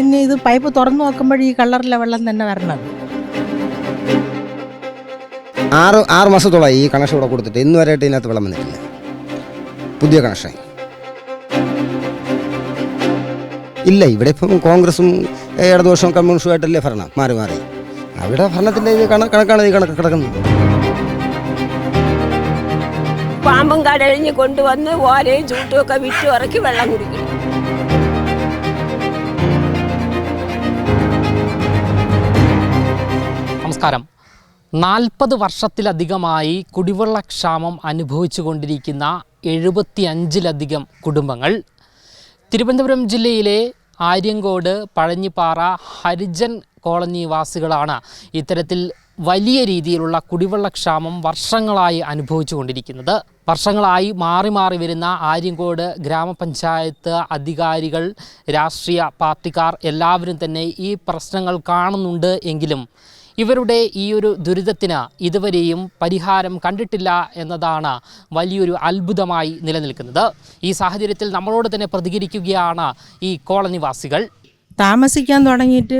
ഇനി ഇത് പൈപ്പ് തുറന്നു നോക്കുമ്പോൾ ഈ കളറിലെ വെള്ളം തന്നെ വരണത് ആറ് ആറ് മാസത്തോളമായി ഈ കണക്ഷൻ ഇവിടെ കൊടുത്തിട്ട് ഇന്ന് വരെയായിട്ട് ഇതിനകത്ത് വെള്ളം വന്നിട്ടില്ല. പുതിയ കണക്ഷൻ ഇല്ല ഇവിടെ ഇപ്പം കോൺഗ്രസും ഇടതുപക്ഷവും കമ്മ്യൂണിസ്റ്റും ആയിട്ടല്ലേ ഭരണം? മാറി മാറി. അവിടെ ഭരണത്തിന്റെ ഇത് കണ കണക്കാണ് ഈ കണക്ക് കിടക്കുന്നത്. പാമ്പും കടലിഞ്ഞ് കൊണ്ടുവന്ന് ഓരയും ചൂട്ടും ഒക്കെ വിറ്റ് ഇറക്കി വെള്ളം കുടിക്കും. നമസ്കാരം നാൽപ്പത് വർഷത്തിലധികമായി കുടിവെള്ളക്ഷാമം അനുഭവിച്ചു കൊണ്ടിരിക്കുന്ന എഴുപത്തിയഞ്ചിലധികം കുടുംബങ്ങൾ തിരുവനന്തപുരം ജില്ലയിലെ ആര്യങ്കോട് പഴഞ്ഞിപ്പാറ ഹരിജൻ കോളനി വാസികളാണ് ഇത്തരത്തിൽ വലിയ രീതിയിലുള്ള കുടിവെള്ളക്ഷാമം വർഷങ്ങളായി അനുഭവിച്ചു കൊണ്ടിരിക്കുന്നത് വർഷങ്ങളായി മാറി മാറി വരുന്ന ആര്യങ്കോട് ഗ്രാമപഞ്ചായത്ത് അധികാരികൾ രാഷ്ട്രീയ പാർട്ടിക്കാർ എല്ലാവരും തന്നെ ഈ പ്രശ്നങ്ങൾ കാണുന്നുണ്ട് എങ്കിലും ഇവരുടെ ഈ ഒരു ദുരിതത്തിന് ഇതുവരെയും പരിഹാരം കണ്ടിട്ടില്ല എന്നതാണ് വലിയൊരു അത്ഭുതമായി നിലനിൽക്കുന്നത്. ഈ സാഹചര്യത്തിൽ നമ്മളോട് തന്നെ പ്രതികരിക്കുകയാണ് ഈ കോളനിവാസികൾ. താമസിക്കാൻ തുടങ്ങിയിട്ട്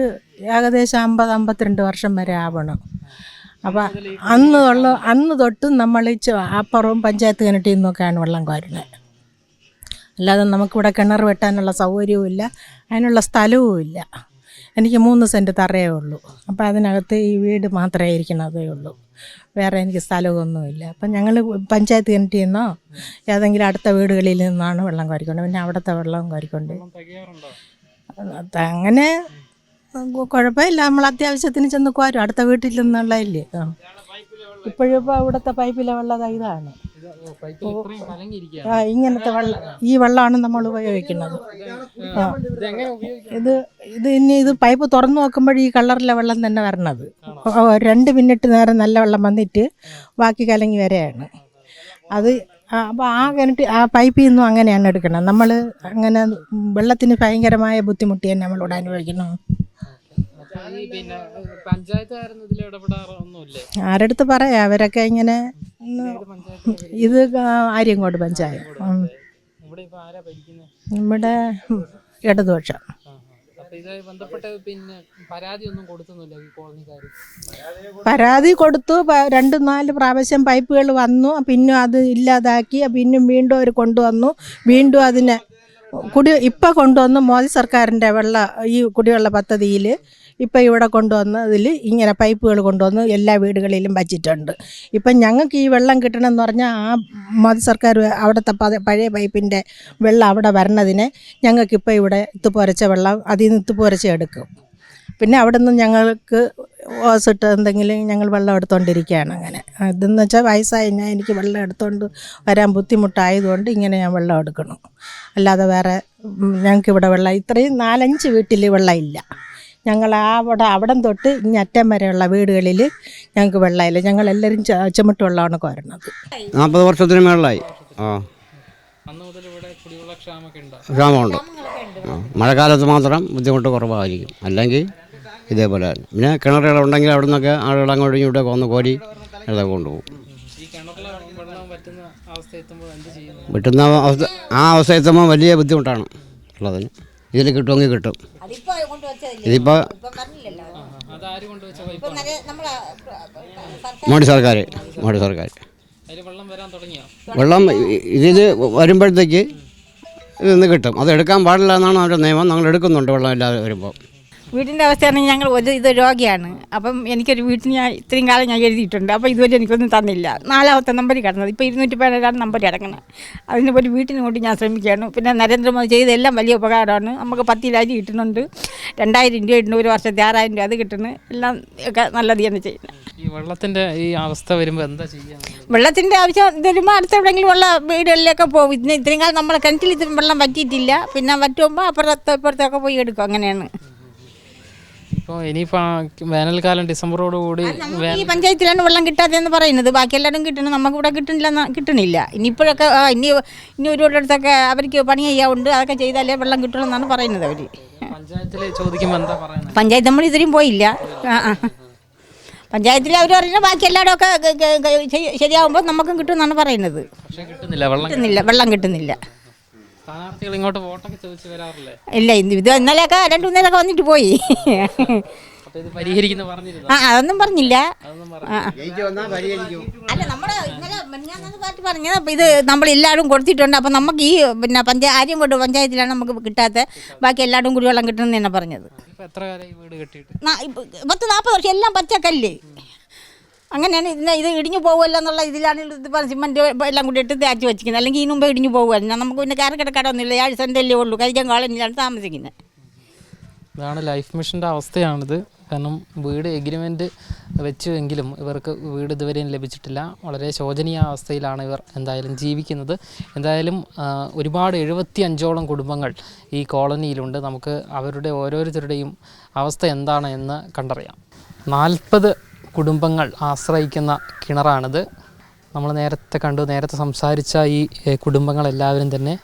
ഏകദേശം അമ്പത് അമ്പത്തിരണ്ട് വർഷം വരെ ആവണം. അപ്പം അന്ന് ഉള്ള അന്ന് തൊട്ട് നമ്മൾ അപ്പുറവും പഞ്ചായത്ത് കിണറ്റിൽ നിന്നൊക്കെയാണ് വെള്ളം കോരുന്നത്. അല്ലാതെ നമുക്കിവിടെ കിണർ വെട്ടാനുള്ള സൗകര്യവും ഇല്ല അതിനുള്ള സ്ഥലവും ഇല്ല എനിക്ക് മൂന്ന് സെന്റ് തറയേ ഉള്ളൂ. അപ്പോൾ അതിനകത്ത് ഈ വീട് മാത്രമേ ഇരിക്കണതേ ഉള്ളൂ. വേറെ എനിക്ക് സ്ഥലമൊന്നുമില്ല. അപ്പം ഞങ്ങൾ പഞ്ചായത്ത് കിണറ്റിൽ നിന്നോ ഏതെങ്കിലും അടുത്ത വീടുകളിൽ നിന്നാണ് വെള്ളം കോരിക്കൊണ്ട് പിന്നെ അവിടുത്തെ വെള്ളം കോരിക്കൊണ്ട്. അങ്ങനെ കുഴപ്പമില്ല. നമ്മൾ അത്യാവശ്യത്തിന് ചെന്ന് കോരും. അടുത്ത വീട്ടിൽ നിന്നുള്ളതില്ലേ. ഇപ്പോഴും അവിടുത്തെ ഇവിടുത്തെ പൈപ്പിലെ വെള്ളം ഇതാണ്. ആ ഇങ്ങനത്തെ വെള്ളം ഈ വെള്ളമാണ് നമ്മൾ ഉപയോഗിക്കുന്നത്. ആ ഇത് ഇത് ഇനി ഇത് പൈപ്പ് തുറന്നു നോക്കുമ്പോൾ ഈ കളറിലെ വെള്ളം തന്നെ വരണത്. രണ്ട് മിനിറ്റ് നേരം നല്ല വെള്ളം വന്നിട്ട് ബാക്കി കലങ്ങി വരെയാണ്. അത് അപ്പോൾ ആ കിണറ്റ് ആ പൈപ്പിൽ നിന്നും അങ്ങനെയാണ് എടുക്കണം നമ്മൾ അങ്ങനെ വെള്ളത്തിന് ഭയങ്കരമായ ബുദ്ധിമുട്ട് തന്നെ നമ്മളിവിടെ അനുഭവിക്കണം പിന്നെ പഞ്ചായത്തുകാരൻ ഇതിൽ ഇടപെടാറൊന്നുമില്ലേ ആരടുത്ത് പറയാ? അവരൊക്കെ ഇങ്ങനെ ഇത് ആര്യങ്കോട് പഞ്ചായത്ത്. നമ്മുടെ ഇടതുപക്ഷം. പരാതി ഒന്നും കൊടുത്തൊന്നുമില്ല ഈ കോളനിക്കാർ പരാതി കൊടുത്തു. രണ്ട് നാല് പ്രാവശ്യം പൈപ്പുകൾ വന്നു. പിന്നെ അത് ഇല്ലാതാക്കി. പിന്നും വീണ്ടും അവർ കൊണ്ടുവന്നു. വീണ്ടും അതിനെ കുടി ഇപ്പം കൊണ്ടുവന്ന് മോദി സർക്കാരിന്റെ വെള്ള ഈ കുടിവെള്ള പദ്ധതിയിൽ ഇപ്പം ഇവിടെ കൊണ്ടുവന്നതിൽ ഇങ്ങനെ പൈപ്പുകൾ കൊണ്ടുവന്ന് എല്ലാ വീടുകളിലും വച്ചിട്ടുണ്ട്. ഇപ്പം ഞങ്ങൾക്ക് ഈ വെള്ളം കിട്ടണമെന്ന് പറഞ്ഞാൽ ആ മോദി സർക്കാർ അവിടുത്തെ പഴയ പൈപ്പിന്റെ വെള്ളം അവിടെ വരണതിന് ഞങ്ങൾക്കിപ്പോൾ ഇവിടെ ഇത്തുപോരച്ച വെള്ളം അതിൽ നിന്ന് ഇത്തുപോരച്ച എടുക്കും. പിന്നെ അവിടെ നിന്ന് ഞങ്ങൾക്ക് ഓസിട്ട് എന്തെങ്കിലും ഞങ്ങൾ വെള്ളം എടുത്തുകൊണ്ടിരിക്കുകയാണ് അങ്ങനെ. ഇതെന്ന് വെച്ചാൽ വയസ്സായി ഞാൻ എനിക്ക് വെള്ളം എടുത്തുകൊണ്ട് വരാൻ ബുദ്ധിമുട്ടായതുകൊണ്ട് ഇങ്ങനെ ഞാൻ വെള്ളം എടുക്കണം അല്ലാതെ വേറെ ഞങ്ങൾക്ക് ഇവിടെ വെള്ളം ഇത്രയും നാലഞ്ച് വീട്ടിൽ വെള്ളം ഇല്ല ഞങ്ങൾ അവിടെ അവിടം തൊട്ട് ഇനി അറ്റം വരെയുള്ള വീടുകളിൽ ഞങ്ങൾക്ക് വെള്ളമില്ല ഞങ്ങൾ എല്ലാവരും ചുമട്ട് വെള്ളമാണ് കോരണത്. നാൽപ്പത് വർഷത്തിന് മേളിലായി. ആ. അന്ന് മുതൽ ഇവിടെ കുടിവെള്ളക്ഷാമൊക്കെ ഉണ്ടോ ക്ഷാമമുണ്ട്. ആ. മഴക്കാലത്ത് മാത്രം ബുദ്ധിമുട്ട് കുറവായിരിക്കും. അല്ലെങ്കിൽ ഇതേപോലെ തന്നെ. പിന്നെ കിണറുകളുണ്ടെങ്കിൽ അവിടെ നിന്നൊക്കെ ആളുകൾ അങ്ങോട്ടും ഇങ്ങോട്ടൊക്കെ വന്ന് കോരി ഇതൊക്കെ കൊണ്ടുപോകും. കിട്ടുന്ന അവസ്ഥ ആ അവസ്ഥ എത്തുമ്പോൾ വലിയ ബുദ്ധിമുട്ടാണ് ഉള്ളതിന്. ഇതിൽ കിട്ടുമെങ്കിൽ കിട്ടും. ഇതിപ്പോൾ മോഡി സർക്കാർ മോഡി സർക്കാർ വെള്ളം വരാൻ തുടങ്ങിയോ? വെള്ളം ഇ- ഇതിൽ വരുമ്പോഴത്തേക്ക് ഇതിന്ന് കിട്ടും. അത് എടുക്കാൻ പാടില്ല എന്നാണ് അവരുടെ നിയമം. ഞങ്ങൾ എടുക്കുന്നുണ്ട് വെള്ളം ഇല്ലാതെ വരുമ്പോൾ വീടിന്റെ അവസ്ഥയാണെങ്കിൽ ഞങ്ങൾ ഒരു ഇത് രോഗിയാണ്. അപ്പം എനിക്കൊരു വീട്ടിൽ ഞാൻ ഇത്രയും കാലം ഞാൻ എഴുതിയിട്ടുണ്ട്. അപ്പോൾ ഇതുവരെ എനിക്കൊന്നും തന്നില്ല. നാലാമത്തെ നമ്പറിൽ കിടന്നത്. ഇപ്പോൾ ഇരുന്നൂറ്റി പതിനേഴാണ് നമ്പർ കിടക്കുന്നത് അതിന് ഒരു വീട്ടിന് വേണ്ടി ഞാൻ ശ്രമിക്കുകയാണ്. പിന്നെ നരേന്ദ്രമോദി ചെയ്തെല്ലാം വലിയ ഉപകാരമാണ്. നമുക്ക് പത്തിലായിരം കിട്ടുന്നുണ്ട്. രണ്ടായിരം രൂപ ഇടുന്നു. ഒരു വർഷത്തെ ആറായിരം രൂപ അത് കിട്ടുന്നു. എല്ലാം ഒക്കെ നല്ലത് തന്നെ ചെയ്യുന്നത്. ഈ വെള്ളത്തിന്റെ ഈ അവസ്ഥ വരുമ്പോൾ എന്താ ചെയ്യുക? വെള്ളത്തിന്റെ ആവശ്യം വരുമ്പോൾ അടുത്ത എവിടെയെങ്കിലും ഉള്ള വീടുകളിലൊക്കെ പോകും. ഇതിന് ഇത്രയും കാലം നമ്മളെ കിണറ്റിൽ ഇത്രയും വെള്ളം പറ്റിയിട്ടില്ല പിന്നെ പറ്റുമ്പോൾ അപ്പുറത്തെ ഇപ്പുറത്തൊക്കെ പോയി എടുക്കും. അങ്ങനെയാണ്. ഇപ്പോൾ ഇനിയിപ്പോൾ വേനൽക്കാലം ഡിസംബറോട് കൂടി നമുക്ക് ഈ പഞ്ചായത്തിലാണ് വെള്ളം കിട്ടാതെ എന്ന് പറയുന്നത്. ബാക്കി എല്ലാവരും കിട്ടണം. നമുക്ക് ഇവിടെ കിട്ടണില്ല കിട്ടണില്ല. ഇനിയിപ്പോഴൊക്കെ ആ, ഇനി ഇനി അടുത്തൊക്കെ അവർക്ക് പണി ചെയ്യാറുണ്ട് അതൊക്കെ ചെയ്താലേ വെള്ളം കിട്ടുള്ളൂ എന്നാണ് പറയുന്നത് അവർ പഞ്ചായത്തിൽ ചോദിക്കുമ്പോൾ എന്താ പറയുന്നത്? പഞ്ചായത്ത് നമ്മൾ ഇതിലും പോയില്ല. ആ ആ. പഞ്ചായത്തിൽ അവർ പറയുന്നത് ബാക്കി എല്ലാവരും ഒക്കെ ശരിയാവുമ്പോൾ നമുക്കും കിട്ടുമെന്നാണ് പറയുന്നത്. പക്ഷേ കിട്ടുന്നില്ല. വെള്ളം കിട്ടുന്നില്ല. വെള്ളം കിട്ടുന്നില്ല. സ്ഥാനാർത്ഥികൾ ഇങ്ങോട്ട് വോട്ടൊക്കെ ചോദിച്ചു വരാറില്ലേ? ഇല്ല ഇന്ന് ഇത് ഇന്നലെയൊക്കെ രണ്ടു മൂന്നേരൊക്കെ വന്നിട്ട് പോയി. അപ്പൊ ഇത് പരിഹരിക്കുന്ന പറഞ്ഞിരുന്നു? ആ അതൊന്നും പറഞ്ഞില്ല. അതൊന്നും അല്ല നമ്മുടെ ഇന്നലെ മിനിഞ്ഞാന്ന് പാർട്ടി പറഞ്ഞത് ഇത് നമ്മൾ എല്ലാവരും കൊടുത്തിട്ടുണ്ട്. അപ്പൊ നമുക്ക് ഈ പിന്നെ പഞ്ചായത്ത് ആര്യം കൊണ്ട് പഞ്ചായത്തിലാണ് നമുക്ക് കിട്ടാത്ത ബാക്കി എല്ലാവരും കുടിവെള്ളം കിട്ടണം തന്നെ പറഞ്ഞത്. ഇപ്പൊ എത്ര കാലം ഈ വീട് കെട്ടിയിട്ട്? നാ- ഇപ്പ- പത്ത് നാൽപ്പത് വർഷം എല്ലാം പച്ചക്കല്ല്. അങ്ങനെയാണ് ഇതിനെ ഇത് ഇടിഞ്ഞു പോകുമല്ലോ എന്നുള്ള ഇതിലാണ് ഇത് സിമന്റ് എല്ലാം കൂടി ഇട്ട് തേച്ച് വെച്ചിരിക്കുന്നത്. അല്ലെങ്കിൽ ഈ മുമ്പ് ഇടിഞ്ഞു പോകുമായിരുന്നു നമുക്ക് പിന്നെ ഈ ഏഴ് സെന്റല്ലേ ഉള്ളൂ. കഴിക്കാൻ കോളനിയിലാണ് താമസിക്കുന്നത്. ഇതാണ് ലൈഫ് മിഷന്റെ അവസ്ഥയാണിത്. കാരണം വീട് എഗ്രിമെന്റ് വെച്ചുവെങ്കിലും ഇവർക്ക് വീട് ഇതുവരെയും ലഭിച്ചിട്ടില്ല. വളരെ ശോചനീയ അവസ്ഥയിലാണ് ഇവർ എന്തായാലും ജീവിക്കുന്നത്. എന്തായാലും ഒരുപാട് എഴുപത്തി അഞ്ചോളം കുടുംബങ്ങൾ ഈ കോളനിയിലുണ്ട്. നമുക്ക് അവരുടെ ഓരോരുത്തരുടെയും അവസ്ഥ എന്താണ് എന്ന് കണ്ടറിയാം. നാൽപ്പത് കുടുംബങ്ങൾ ആശ്രയിക്കുന്ന കിണറാണിത്. നമ്മൾ നേരത്തെ കണ്ടു നേരത്തെ സംസാരിച്ച ഈ കുടുംബങ്ങളെല്ലാവരും തന്നെ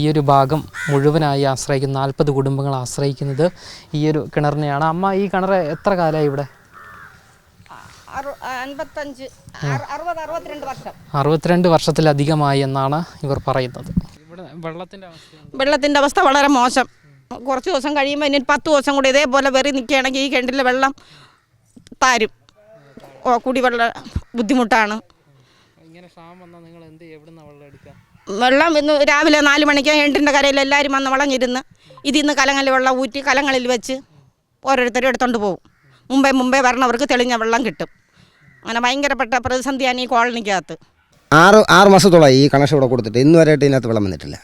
ഈ ഒരു ഭാഗം മുഴുവനായി ആശ്രയിക്കുന്ന നാൽപ്പത് കുടുംബങ്ങൾ ആശ്രയിക്കുന്നത് ഈ ഒരു കിണറിനെയാണ്. അമ്മ ഈ കിണർ എത്ര കാലമായി ഇവിടെ? അറുപത്തിരണ്ട് വർഷം. അറുപത്തിരണ്ട് വർഷത്തിലധികമായി എന്നാണ് ഇവർ പറയുന്നത്. ഇവിടെ വെള്ളത്തിന്റെ അവസ്ഥ വളരെ മോശം. കുറച്ച് ദിവസം കഴിയുമ്പോൾ ഇനി പത്ത് ദിവസം കൂടി ഇതേപോലെ വെറി നിൽക്കുകയാണെങ്കിൽ ഈ കിണറ്റിലെ വെള്ളം താരും. കുടിവെള്ള ബുദ്ധിമുട്ടാണ്. വെള്ളം ഇന്ന് രാവിലെ നാല് മണിക്ക് എണ്ടിന്റെ കരയിൽ എല്ലാവരും വന്ന് വളഞ്ഞിരുന്ന് ഇതിന്ന് നിന്ന് കലങ്ങളിൽ വെള്ളം ഊറ്റി കലങ്ങളിൽ വെച്ച് ഓരോരുത്തരും എടുത്തോണ്ട് പോകും മുമ്പേ മുമ്പേ വരണവർക്ക് തെളിഞ്ഞ വെള്ളം കിട്ടും. അങ്ങനെ ഭയങ്കരപ്പെട്ട പ്രതിസന്ധിയാണ് ഈ കോളനിക്കകത്ത്. ആറ് ആറ് മാസത്തോളമായി ഈ കണക്ഷൻ ഇവിടെ കൊടുത്തിട്ട്. ഇന്ന് വരെയായിട്ട് ഇതിനകത്ത് വെള്ളം വന്നിട്ടില്ല.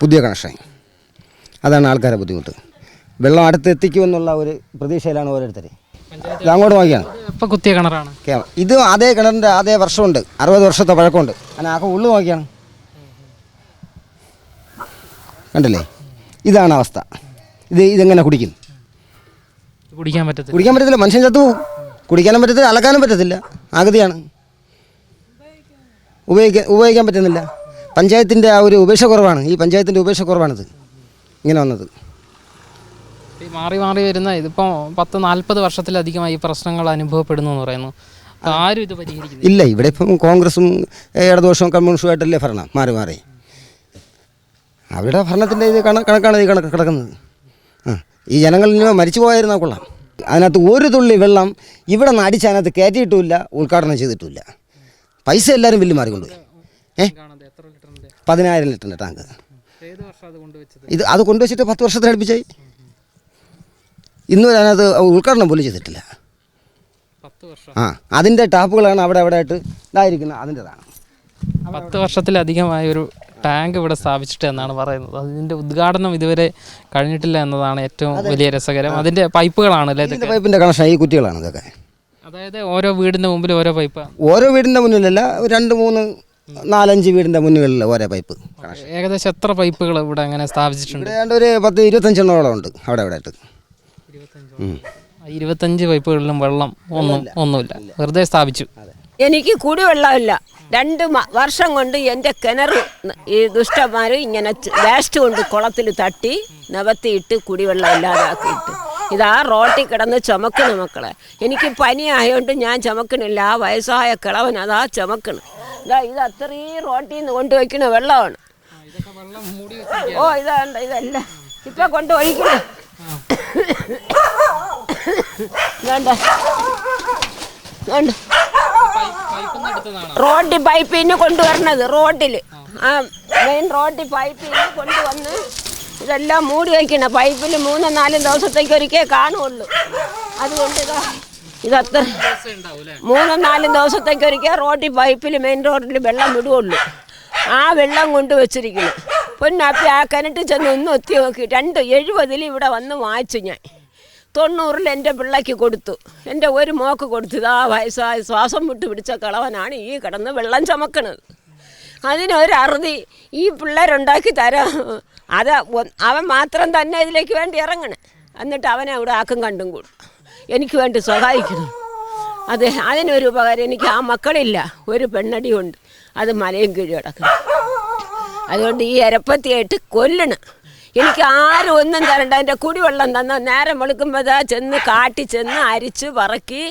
പുതിയ കണക്ഷൻ അതാണ് ആൾക്കാരെ ബുദ്ധിമുട്ട്. വെള്ളം അടുത്ത് എത്തിക്കുമെന്നുള്ള ഒരു പ്രതീക്ഷയിലാണ് ഓരോരുത്തർ ഇത് അങ്ങോട്ട് നോക്കിയാണ്. എപ്പോൾ കുത്തിയ കിണറാണ്? ഇത് അതേ കിണറിന്റെ അതേ വർഷമുണ്ട്. അറുപത് വർഷത്തെ പഴക്കമുണ്ട്. അങ്ങനെ ആകെ ഉള്ളു നോക്കിയാണ്. കണ്ടില്ലേ? ഇതാണ് അവസ്ഥ. ഇത് ഇതെങ്ങനെ കുടിക്കും? കുടിക്കാൻ പറ്റത്തില്ല. കുടിക്കാൻ പറ്റത്തില്ല. മനുഷ്യൻ ചത്തു പോകും. കുടിക്കാനും പറ്റത്തില്ല. അലക്കാനും പറ്റത്തില്ല. ആഗതിയാണ് ഉപയോഗിക്കാൻ ഉപയോഗിക്കാൻ പറ്റുന്നില്ല. പഞ്ചായത്തിന്റെ ആ ഒരു ഉപേക്ഷ കുറവാണ്. ഈ പഞ്ചായത്തിന്റെ ഉപേക്ഷ കുറവാണിത്. ഇങ്ങനെ വന്നത്. ഈ മാറി മാറി വരുന്ന ഇതിപ്പോൾ പത്ത് നാൽപ്പത് വർഷത്തിലധികമായി ഈ പ്രശ്നങ്ങൾ അനുഭവപ്പെടുന്നു എന്ന് പറയുന്നു. ആരും ഇത് പരിഹരിക്കുന്നു ഇല്ല ഇവിടെ ഇപ്പം കോൺഗ്രസും ഇടതുപക്ഷവും കമ്മ്യൂണിസ്റ്റും ആയിട്ടല്ലേ ഭരണം മാറി മാറി. അവരുടെ ഭരണത്തിന്റെ ഇത് കണ കണക്കാണ് ഈ കണക്ക് കിടക്കുന്നത്. ആ ഈ ജനങ്ങളിൽ നിന്ന് മരിച്ചു പോയായിരുന്നാൽ കൊള്ളാം. അതിനകത്ത് ഒരു തുള്ളി വെള്ളം ഇവിടെ നിന്ന് അടിച്ച് അതിനകത്ത് കയറ്റിയിട്ടുമില്ല ഉദ്ഘാടനം ചെയ്തിട്ടുമില്ല. പൈസ എല്ലാവരും ബില്ല് മാറിക്കൊണ്ടുപോയി. ഏ? പതിനായിരം ലിറ്ററിന്റെ ടാങ്ക്. ഇത് അത് കൊണ്ടുവച്ചിട്ട് പത്ത് വർഷത്തിൽ അടുപ്പിച്ചായി. ഇന്ന് വരെ അതിനകത്ത് ഉദ്ഘാടനം പോലും ചെയ്തിട്ടില്ല. വർഷം. ആ അതിന്റെ ടാപ്പുകളാണ് അവിടെ അവിടെ ആയിട്ട് ഇതായിരിക്കുന്നത് അതിന്റെതാണ് പത്ത് വർഷത്തിലധികമായ ഒരു ടാങ്ക് ഇവിടെ സ്ഥാപിച്ചിട്ട് എന്നാണ് പറയുന്നത്. അതിന്റെ ഉദ്ഘാടനം ഇതുവരെ കഴിഞ്ഞിട്ടില്ല എന്നതാണ് ഏറ്റവും വലിയ രസകരം. അതിന്റെ പൈപ്പുകളാണ് അല്ലേ പൈപ്പിന്റെ കണക്ഷൻ ഈ കുറ്റികളാണ് ഇതൊക്കെ. അതായത് ഓരോ വീടിന്റെ മുമ്പിൽ ഓരോ പൈപ്പ്? ഓരോ വീടിന്റെ മുന്നിലല്ല രണ്ട് മൂന്ന് നാലഞ്ച് വീടിന്റെ മുന്നുകളിൽ ഓരോ പൈപ്പ് ഏകദേശം എത്ര പൈപ്പുകൾ ഇവിടെ അങ്ങനെ സ്ഥാപിച്ചിട്ടുണ്ട്? ഏതാണ്ട് ഒരു പത്ത് ഇരുപത്തഞ്ചെണ്ണോളം ഉണ്ട് അവിടെ അവിടെ ആയിട്ട്. ഇരുപത്തഞ്ച് പൈപ്പുകളിലും വെള്ളം ഒന്നും ഒന്നുമില്ല. വെറുതെ സ്ഥാപിച്ചു. എനിക്ക് കുടിവെള്ളമില്ല രണ്ട് വർഷം കൊണ്ട് എന്റെ കിണർ ഈ ദുഷ്ടന്മാർ ഇങ്ങനെ വേസ്റ്റ് കൊണ്ട് കുളത്തിൽ തട്ടി നിവത്തിയിട്ട് കുടിവെള്ളം ഇല്ലാതാക്കിയിട്ട്. ഇതാ റോട്ടിൽ കിടന്ന് ചുമക്കണ് മക്കളെ. എനിക്ക് പനി ആയതുകൊണ്ട് ഞാൻ ചുമക്കണില്ല. ആ വയസ്സായ കിളവൻ അതാ ചുമക്കണ്. ഇതാ ഇത് അത്രയും റോട്ടിൽ നിന്ന് കൊണ്ടുവയ്ക്കണ വെള്ളമാണ്. ഓ ഇതാണ്ട് ഇതല്ല ഇപ്പൊ കൊണ്ടുപോയിക്കണേ വേണ്ട. വേണ്ട. റോഡിൽ പൈപ്പിന് കൊണ്ടുവരണത് റോഡിൽ ആ മെയിൻ റോഡിൽ പൈപ്പിന് കൊണ്ടുവന്ന് ഇതെല്ലാം മൂടി വയ്ക്കണം പൈപ്പിൽ മൂന്നും നാലും ദിവസത്തേക്ക് ഒരിക്കൽ കാണുള്ളൂ. അതുകൊണ്ട് ഇതാ ഇതത്ര മൂന്നും നാലും ദിവസത്തേക്ക് ഒരിക്കൽ റോഡിൽ പൈപ്പിൽ മെയിൻ റോഡിൽ വെള്ളം വിടുകയുള്ളൂ ആ വെള്ളം കൊണ്ട് വെച്ചിരിക്കുന്നു. പൊന്നപ്പി ആ കിണറ്റിൽ ചെന്ന് ഒന്ന് ഒത്തി നോക്കി. രണ്ട് എഴുപതിൽ ഇവിടെ വന്ന് വായിച്ചു ഞാൻ. തൊണ്ണൂറിൽ എന്റെ പിള്ളയ്ക്ക് കൊടുത്തു. എന്റെ ഒരു മോക്ക് കൊടുത്തു. ഇതാ വയസ്സായ ശ്വാസം വിട്ട് പിടിച്ച കളവനാണ് ഈ കിടന്ന് വെള്ളം ചമക്കണത്. അതിനൊരു അറുതി ഈ പിള്ളേരുണ്ടാക്കി തരാം. അത് അവൻ മാത്രം തന്നെ ഇതിലേക്ക് വേണ്ടി ഇറങ്ങണേ. എന്നിട്ട് അവനെ അവിടെ ആക്കും കണ്ടും കൂടും. എനിക്ക് വേണ്ടി സഹായിക്കണം. അത് അതിനൊരു ഉപകാരം. എനിക്ക് ആ മക്കളില്ല. ഒരു പെണ്ണടിയുണ്ട്. അത് മലയും കീഴ് കിടക്കണം അതുകൊണ്ട് ഈ എരപ്പത്തിയായിട്ട് കൊല്ലണം. എനിക്ക് ആരും ഒന്നും തരണ്ട. എന്റെ കുടിവെള്ളം തന്ന നേരം വെളുക്കുമ്പോൾ ചെന്ന് കാട്ടി ചെന്ന് അരിച്ച് പറക്കി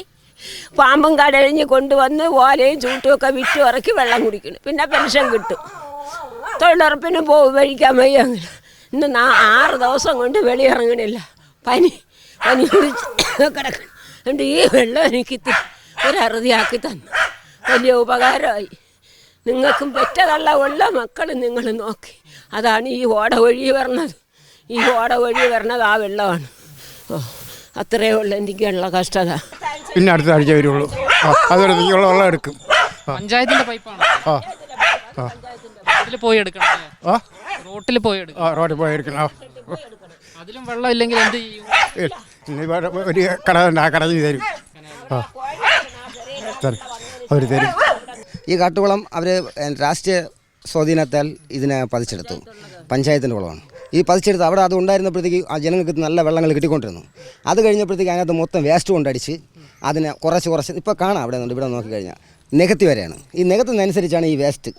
പാമ്പും കടഴിഞ്ഞ് കൊണ്ടുവന്ന് ഓലയും ചൂട്ടും ഒക്കെ വിറ്റ് ഇറക്കി വെള്ളം കുടിക്കണം പിന്നെ പെൻഷൻ കിട്ടും. തൊഴിലുറപ്പിന് പോകും കഴിക്കാൻ വയ്യ ഇന്ന് നാ ആറ് ദിവസം കൊണ്ട് വെളിയിറങ്ങണില്ല. പനി പനി കിടക്കണം അതുകൊണ്ട് ഈ വെള്ളം എനിക്ക് ഒരു അറുതിയാക്കി തന്നു. വലിയ ഉപകാരമായി. നിങ്ങൾക്കും പറ്റതല്ല ഉള്ള മക്കൾ നിങ്ങൾ നോക്കി. അതാണ് ഈ ഓട വഴി വരണത്. ഈ ഓട വഴി വരണത് ആ വെള്ളമാണ്. ഓ അത്രയേ ഉള്ളൂ എനിക്കുള്ള കഷ്ടത. പിന്നെ അടുത്ത ആഴ്ച വരുള്ളൂ. അതൊരു വെള്ളം എടുക്കും. പഞ്ചായത്തിന്റെ പൈപ്പാണ്? ആ ആ. അതിൽ പോയി എടുക്കണം ആ? റോട്ടിൽ പോയി എടുക്കണം. ആ റോഡിൽ പോയി എടുക്കണം. ആ. അതിലും വെള്ളം ഇല്ലെങ്കിൽ എന്ത് ചെയ്യും? ഒരു കട ഉണ്ട് ആ കടയിൽ തരും. ആ. തരും. അവർ തരും. ഈ കാട്ടുകുളം അവർ രാഷ്ട്രീയ സ്വാധീനത്താൽ ഇതിനെ പതിച്ചെടുത്തു. പഞ്ചായത്തിന്റെ കുളമാണ്. ഈ പതിച്ചെടുത്ത് അവിടെ അത് ഉണ്ടായിരുന്നപ്പോഴത്തേക്ക് ആ ജനങ്ങൾക്ക് നല്ല വെള്ളങ്ങൾ കിട്ടിക്കൊണ്ടിരുന്നു. അത് കഴിഞ്ഞപ്പോഴത്തേക്ക് അതിനകത്ത് മൊത്തം വേസ്റ്റ് കൊണ്ടടിച്ച് അതിനെ കുറച്ച് കുറച്ച് ഇപ്പോൾ കാണാം അവിടെ നിന്ന് ഇവിടെ നോക്കിക്കഴിഞ്ഞാൽ നികത്തി വരെയാണ്. ഈ നികത്തുന്നതനുസരിച്ചാണ് ഈ വേസ്റ്റ്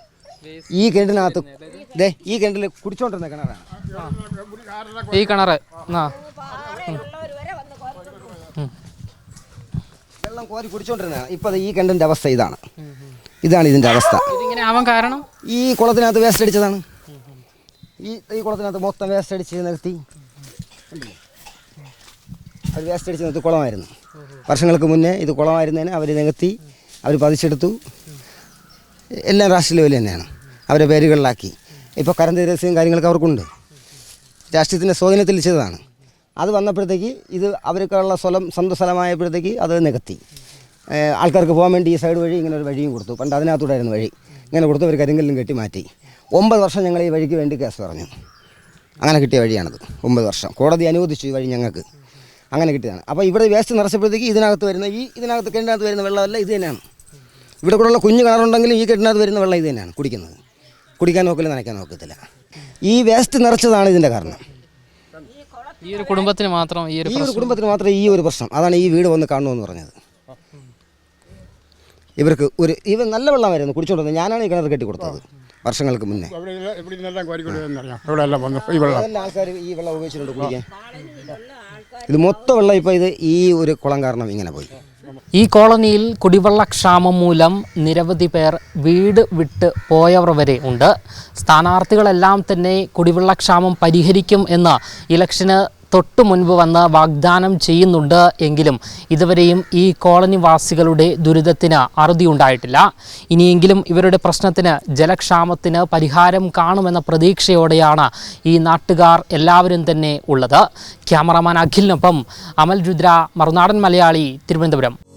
ഈ കിണറ്റിനകത്ത് ദേ ഈ കിണറ്റിൽ കുടിച്ചോണ്ടിരുന്ന കിണറാണ്. ഈ കിണറ്. വെള്ളം കോരി കുടിച്ചോണ്ടിരുന്നതാണ്. ഇപ്പോൾ ഈ കിണറ്റിന്റെ അവസ്ഥ ഇതാണ്. ഇതാണ് ഇതിന്റെ അവസ്ഥ. ഇതിങ്ങനെ ആവാൻ കാരണം? ഈ കുളത്തിനകത്ത് വേസ്റ്റ് അടിച്ചതാണ്. ഈ ഈ കുളത്തിനകത്ത് മൊത്തം വേസ്റ്റ് അടിച്ച് നിർത്തി. അവർ വേസ്റ്റ് അടിച്ച് നിർത്തി കുളമായിരുന്നു. വർഷങ്ങൾക്ക് മുന്നേ ഇത് കുളമായിരുന്നതിന് അവർ നികത്തി അവർ പതിച്ചെടുത്തു. എല്ലാം രാഷ്ട്രീയ ലെവലിൽ തന്നെയാണ്. അവരെ പേരുകളിലാക്കി. ഇപ്പോൾ കറണ്ട് രഹസ്യം കാര്യങ്ങളൊക്കെ അവർക്കുണ്ട്. രാഷ്ട്രീയത്തിന്റെ സ്വാധീനത്തിൽ ചെയ്തതാണ് അത് വന്നപ്പോഴത്തേക്ക് ഇത് അവർക്കുള്ള സ്ഥലം സ്വന്തം സ്ഥലമായപ്പോഴത്തേക്ക് അത് നികത്തി. ആൾക്കാർക്ക് പോകാൻ വേണ്ടി ഈ സൈഡ് വഴി ഇങ്ങനെ ഒരു വഴിയും കൊടുത്തു. പണ്ട് അതിനകത്തൂടായിരുന്നു വഴി. ഇങ്ങനെ കൊടുത്ത് ഒരു കരിങ്കല്ലും കെട്ടി മാറ്റി. ഒമ്പത് വർഷം ഞങ്ങൾ ഈ വഴിക്ക് വേണ്ടി കേസ് പറഞ്ഞു. അങ്ങനെ കിട്ടിയ വഴിയാണത്. ഒമ്പത് വർഷം. കോടതി അനുവദിച്ചു ഈ വഴി ഞങ്ങൾക്ക്. അങ്ങനെ കിട്ടിയതാണ്. അപ്പോൾ ഇവിടെ വേസ്റ്റ് നിറച്ചപ്പോഴത്തേക്ക് ഇതിനകത്ത് വരുന്ന ഈ ഇതിനകത്ത് കിണറ്റിനകത്ത് വരുന്ന വെള്ളമല്ല ഇത് തന്നെയാണ്. ഇവിടെ കൂടെയുള്ള കുഞ്ഞു കിണറുണ്ടെങ്കിലും ഈ കിണറ്റിനകത്ത് വരുന്ന വെള്ളം ഇത് തന്നെയാണ് കുടിക്കുന്നത്. കുടിക്കാൻ നോക്കില്ല നനയ്ക്കാൻ നോക്കത്തില്ല. ഈ വേസ്റ്റ് നിറച്ചതാണ് ഇതിന്റെ കാരണം. ഈ ഒരു കുടുംബത്തിന് മാത്രം ഈ ഒരു കുടുംബത്തിന് മാത്രം ഈ ഒരു പ്രശ്നം. അതാണ് ഈ വീട് വന്ന് കാണുമെന്ന് പറഞ്ഞത്. ഇവർക്ക് ഒരു ഇവ നല്ല വെള്ളമായിരുന്നു കുടിച്ചുകൊണ്ടത് ഞാനാണ് ഈ കിണർ കെട്ടി കൊടുത്തത് വർഷങ്ങൾക്ക് മുന്നേ. ആൾക്കാർ ഈ വെള്ളം. ഉപയോഗിച്ചിട്ടുണ്ട് കുടിക്കാൻ. ഇത് മൊത്തം വെള്ളം ഇപ്പോൾ ഇത് ഈ ഒരു കുളം കാരണം ഇങ്ങനെ പോയി. ഈ കോളനിയിൽ കുടിവെള്ളക്ഷാമം മൂലം നിരവധി പേർ വീട് വിട്ട് പോയവർ വരെ ഉണ്ട്. സ്ഥാനാർത്ഥികളെല്ലാം തന്നെ കുടിവെള്ളക്ഷാമം പരിഹരിക്കും എന്ന് ഇലക്ഷന് തൊട്ടു മുൻപ് വന്ന് വാഗ്ദാനം ചെയ്യുന്നുണ്ട് എങ്കിലും ഇതുവരെയും ഈ കോളനി വാസികളുടെ ദുരിതത്തിന് അറുതിയുണ്ടായിട്ടില്ല. ഇനിയെങ്കിലും ഇവരുടെ പ്രശ്നത്തിന് ജലക്ഷാമത്തിന് പരിഹാരം കാണുമെന്ന പ്രതീക്ഷയോടെയാണ് ഈ നാട്ടുകാർ എല്ലാവരും തന്നെ ഉള്ളത്. ക്യാമറമാൻ അഖിലിനൊപ്പം അമൽ രുദ്ര മറുനാടൻ മലയാളി തിരുവനന്തപുരം.